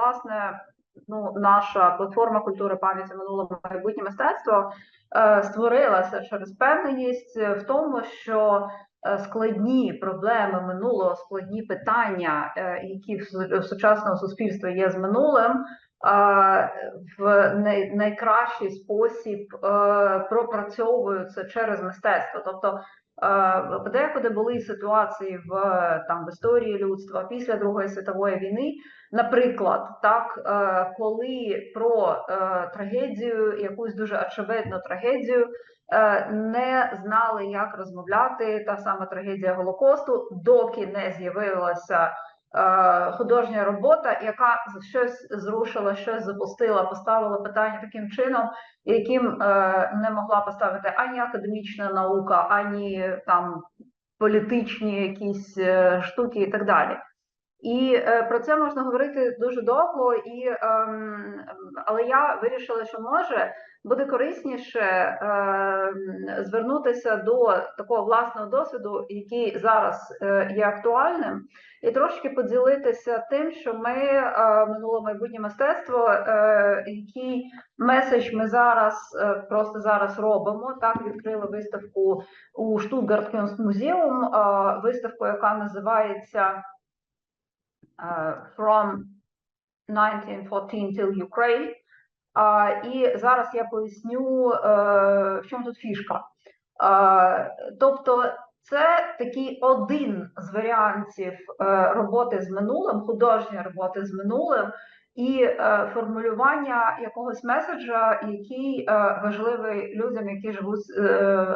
власне ну, наша платформа культури пам'яті минулого майбутнє мистецтво е, створилася через впевненість в тому, що е, складні проблеми минулого, складні питання, е, які в в сучасного суспільства є з минулим, е, в най- найкращий спосіб е, пропрацьовуються через мистецтво. Тобто подекуди були ситуації в там в історії людства після Другої світової війни. Наприклад, так, е, коли про е, трагедію, якусь дуже очевидну трагедію, е, не знали, як розмовляти, та сама трагедія Голокосту, доки не з'явилася е, художня робота, яка щось зрушила, щось запустила, поставила питання таким чином, яким е, не могла поставити ані академічна наука, ані там політичні якісь е, штуки і так далі. І е, про це можна говорити дуже довго, і ем, але я вирішила, що може буде корисніше ем, звернутися до такого власного досвіду, який зараз е, є актуальним, і трошки поділитися тим, що ми е, минуле майбутнє мистецтво, е, який меседж ми зараз е, просто зараз робимо. Так відкрили виставку у Штутгарт Kunstmuseum, е, виставку, яка називається uh, from 1914 till Ukraine. І зараз я поясню, е, в чому тут фішка. Тобто, це такий один з варіантів е, роботи з минулим, художньої роботи з минулим, і е, формулювання якогось меседжа, який важливий людям, які живуть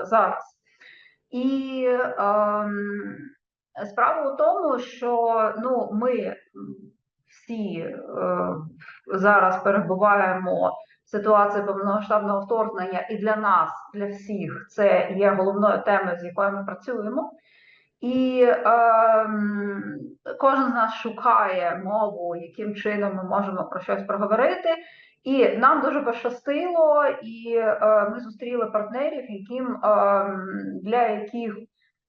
зараз. І ем, Справа у тому, що ну, ми всі е, зараз перебуваємо в ситуації повномасштабного вторгнення, і для нас, для всіх, це є головною темою, з якою ми працюємо. І ем, кожен з нас шукає мову, яким чином ми можемо про щось проговорити. І нам дуже пощастило, і е, ми зустріли партнерів, яким ем, для яких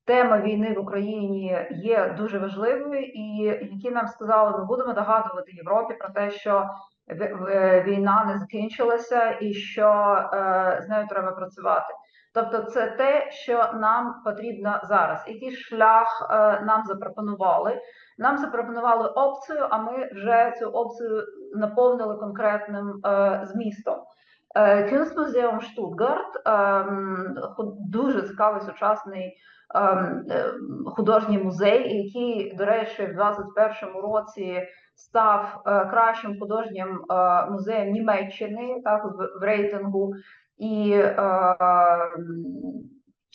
тема війни в Україні є дуже важливою, і які нам сказали, ми будемо догадувати Європі про те, що війна не закінчилася, і що е, з нею треба працювати. Тобто, це те, що нам потрібно зараз. Який шлях е, нам запропонували? Нам запропонували опцію, а ми вже цю опцію наповнили конкретним е, змістом. Е, Kunstmuseum Stuttgart, ем, дуже цікавий сучасний ем, е, художній музей, який, до речі, в 21-му році став е, кращим художнім е, музеєм Німеччини, так в, рейтингу, і е,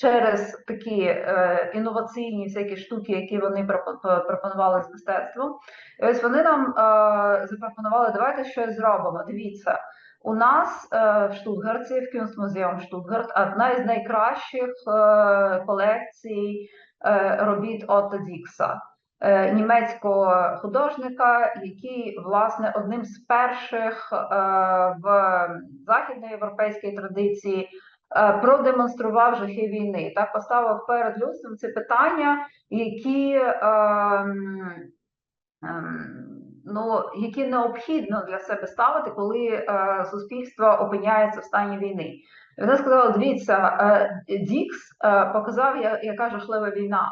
через такі е, інноваційні всякі штуки, які вони пропо- пропонували з мистецтвом. І ось вони нам е, запропонували, давайте щось зробимо. Дивіться. У нас е, в Штутгарті, в Кюнстмузеум Штутгарт, одна із найкращих е, колекцій е, робіт Отто Дікса, е, німецького художника, який, власне, одним з перших е, в західноєвропейській традиції е, продемонстрував жахи війни. Так поставив перед людством це питання, які. ем, ем, ну, які необхідно для себе ставити, коли е, суспільство опиняється в стані війни. Вона сказала: дивіться, е, Дікс е, показав, я- яка жахлива війна.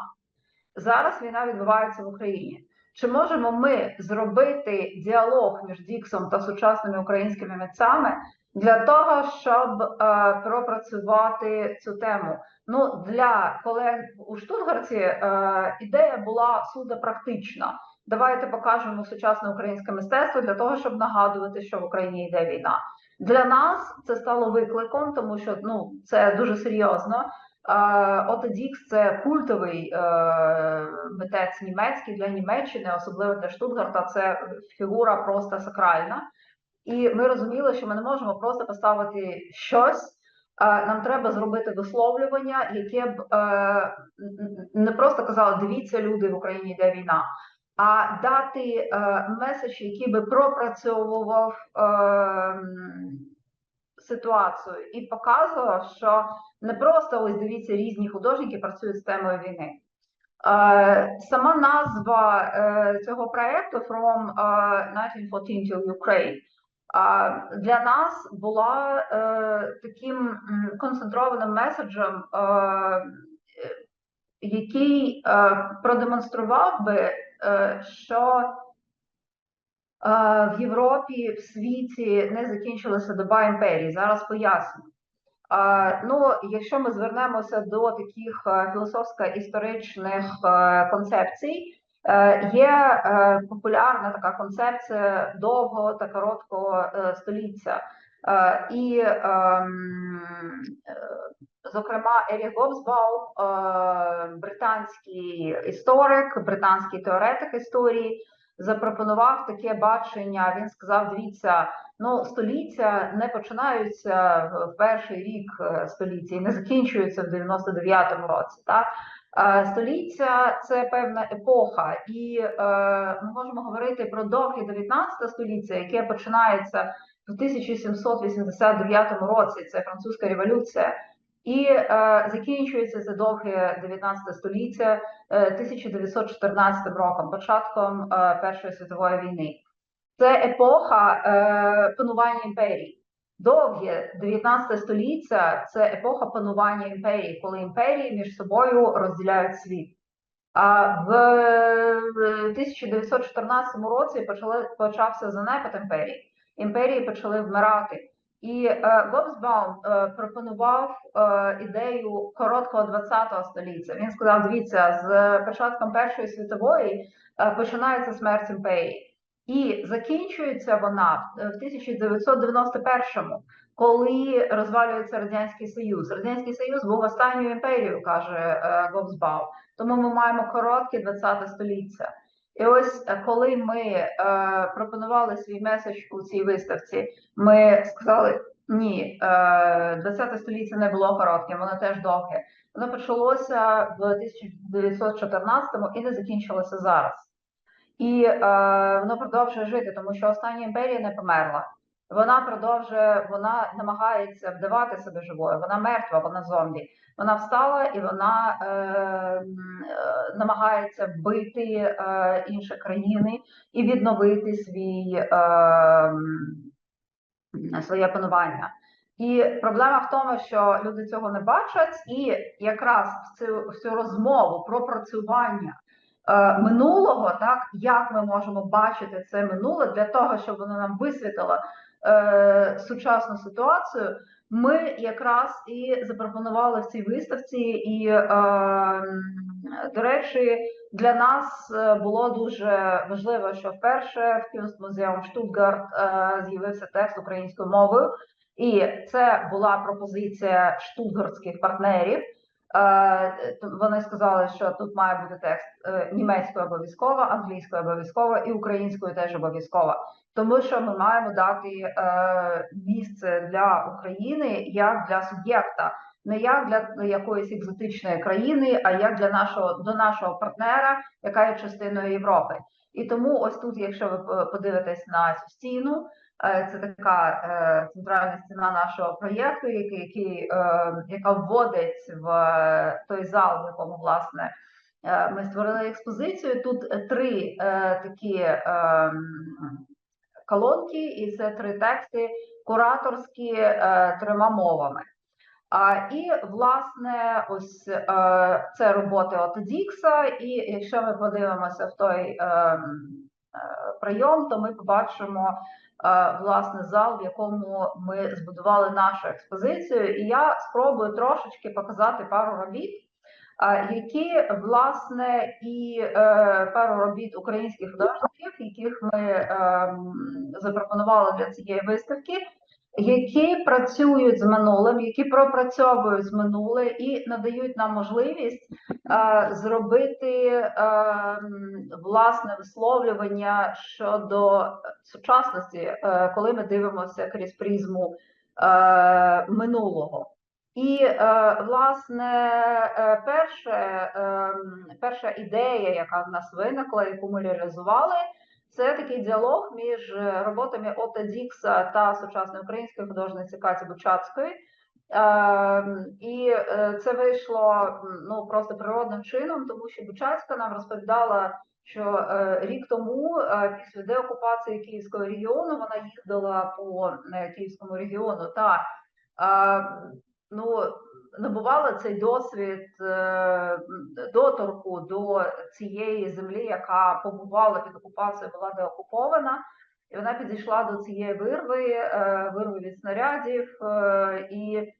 Зараз війна відбувається в Україні. Чи можемо ми зробити діалог між Діксом та сучасними українськими митцями для того, щоб е, пропрацювати цю тему? Ну для колег у Штутгарті е, ідея була суто практична. Давайте покажемо сучасне українське мистецтво для того, щоб нагадувати, що в Україні йде війна. Для нас це стало викликом, тому що ну це дуже серйозно. Е, Отто Дікс це культовий е, митець німецький для Німеччини, особливо для Штутгарта. Це фігура просто сакральна. І ми розуміли, що ми не можемо просто поставити щось. Нам треба зробити висловлювання, яке б е, не просто казало, дивіться, люди в Україні йде війна, а дати е, меседж, який би пропрацьовував е, ситуацію і показував, що не просто ось дивіться, різні художники працюють з темою війни. Сама назва цього проекту From е, 1914 to Ukraine для нас була е, таким концентрованим меседжем, е, е, який продемонстрував би, що в Європі, в світі не закінчилася доба імперії. Зараз поясню. Ну, якщо ми звернемося до таких філософсько-історичних концепцій, є е, популярна така концепція довгого та короткого е, століття. Е, І, ем, е, зокрема, Еріх Гобсбау, е, британський історик, британський теоретик історії, запропонував таке бачення. Він сказав: дивіться. Ну, століття не починаються в перший рік е, століття і не закінчуються в 99-му році. Так? Століття це певна епоха, і е, ми можемо говорити про довге 19 століття, яке починається в 1789 році. Це французька революція, і е, закінчується це довге 19 століття е, 1914 роком, початком е, Першої світової війни. Це епоха панування імперії. Довге 19 століття це епоха панування імперії, коли імперії між собою розділяють світ. А в 1914 році почали, почався занепад імперії. Імперії почали вмирати. І е, Гобсбаум е, пропонував е, ідею короткого 20 століття. Він сказав: дивіться, з початком Першої світової е, починається смерть імперії. І закінчується вона в 1991-му, коли розвалюється Радянський Союз. Радянський Союз був останньою імперією, каже Гобсбау. Тому ми маємо коротке 20 століття. І ось коли ми е, пропонували свій меседж у цій виставці, ми сказали: ні, е, 20 століття не було коротким, воно теж довге. Воно почалося в 1914-му і не закінчилося зараз. І е, воно продовжує жити, тому що остання імперія не померла. Вона продовжує, вона намагається вдавати себе живою. Вона мертва, вона зомбі. Вона встала і вона е, е, намагається вбити е, інші країни і відновити свій, е, своє панування. І проблема в тому, що люди цього не бачать, і якраз в цю, в цю розмову про працювання минулого, так як ми можемо бачити це минуле для того, щоб воно нам висвітило е, сучасну ситуацію. Ми якраз і запропонували в цій виставці, і, е, до речі, для нас е, було дуже важливо, що вперше в Кюнстмузеум Штутгарт е, з'явився текст українською мовою, і це була пропозиція штутгартських партнерів. Е, вони сказали, що тут має бути текст е, німецькою обов'язково, англійською обов'язково і українською теж обов'язково, тому що ми маємо дати е, місце для України як для суб'єкта, не як для якоїсь екзотичної країни, а як для нашого до нашого партнера, яка є частиною Європи. І тому ось тут, якщо ви подивитесь на цю стіну. Е, це така е, центральна стіна нашого проєкту, який, е, яка вводить в той зал, в якому власне ми створили експозицію. Тут три такі колонки, і це три тексти кураторські трьома мовами. А, І, власне, ось це роботи Отодікса, і якщо ми подивимося в той прийом, то ми побачимо власне зал, в якому ми збудували нашу експозицію, і я спробую трошечки показати пару робіт, які власне і е, пару робіт українських художників, яких ми ем, запропонували для цієї виставки які працюють з минулим, які пропрацьовують з минуле і надають нам можливість е, зробити е, власне висловлювання щодо сучасності, е, коли ми дивимося крізь призму е, минулого. І, е, власне, е, перше, е, перша ідея, яка в нас виникла, яку ми реалізували. Це такий діалог між е, роботами Ота Дікса та сучасної української художниці Каті Бучацької. Е, і е, це вийшло ну просто природним чином, тому що Бучацька нам розповідала, що е, рік тому, після деокупації Київського регіону, вона їздила по Київському регіону та е, ну, набувала цей досвід е, доторку до цієї землі, яка побувала під окупацією, була деокупована. І вона підійшла до цієї вирви, е, вирви від снарядів, е, і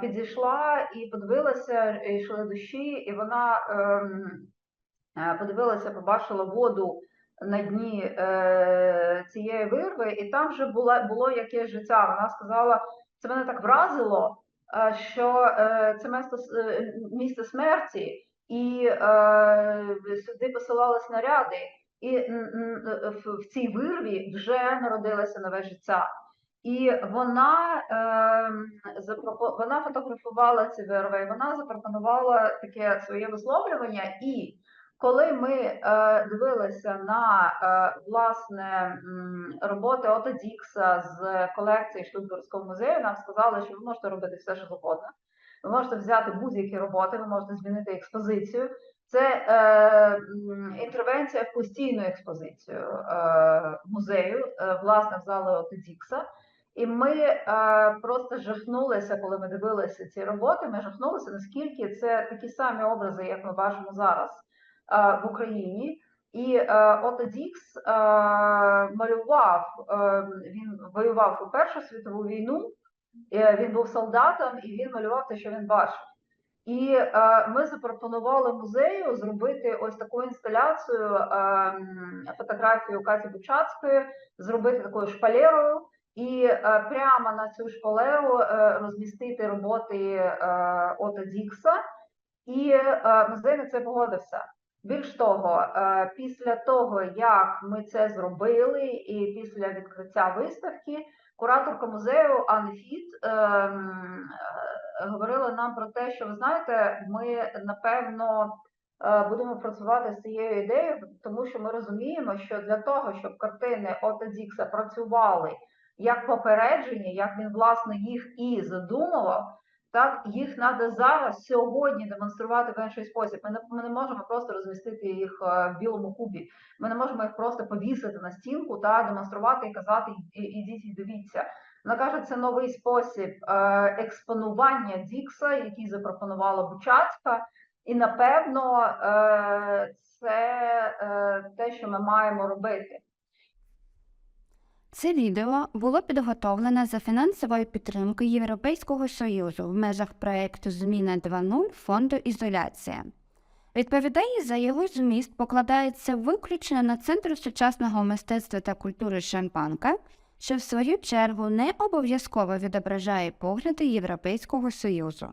підійшла і подивилася, і йшли дощі, і вона ем, подивилася, побачила воду на дні цієї вирви, і там вже була, було якесь життя. Вона сказала, це мене так вразило, що е, це місто, е, місце смерті, і е, сюди посилали снаряди. І е, в, цій вирві вже народилося нове життя. І вона, вона фотографувала ці вирви, і вона запропонувала таке своє висловлювання. І коли ми е, дивилися на е, власне роботи Ота Дікса з колекції Штутгарського музею, нам сказали, що ви можете робити все, що завгодно. Ви можете взяти будь-які роботи, ви можете змінити експозицію. Це е, інтервенція в постійну експозицію е, музею, е, власне, в зали Оти Дікса. І ми е, просто жахнулися, коли ми дивилися ці роботи. Ми жахнулися, наскільки це такі самі образи, як ми бачимо зараз в Україні. І е, Ото Дікс е, малював, е, він воював у Першу світову війну, е, він був солдатом і він малював те, що він бачив. І е, ми запропонували музею зробити ось таку інсталяцію, е, фотографію Каті Бучацької, зробити такою шпалерою, і е, прямо на цю шпалеру е, розмістити роботи е, Ота Дікса, і е, музей на це погодився. Більш того, е, після того, як ми це зробили, і після відкриття виставки, кураторка музею Анна Фіт ем, е, говорила нам про те, що ви знаєте, ми напевно е, будемо працювати з цією ідеєю, тому що ми розуміємо, що для того, щоб картини Ота Дікса працювали як попередження, як він власне їх і задумував, так їх треба зараз сьогодні демонструвати в інший спосіб. Ми не, ми не можемо просто розмістити їх е, в білому кубі. Ми не можемо їх просто повісити на стінку та демонструвати і казати ідіть і дивіться. Вона каже, це новий спосіб е, експонування Дікса, який запропонувала Бучацька, і напевно е, це те, що ми маємо робити. Це відео було підготовлене за фінансової підтримки Європейського Союзу в межах проєкту Зміна 2.0 фонду ізоляція. Відповідальність за його зміст покладається виключно на Центр сучасного мистецтва та культури Шампанка, що в свою чергу не обов'язково відображає погляди Європейського Союзу.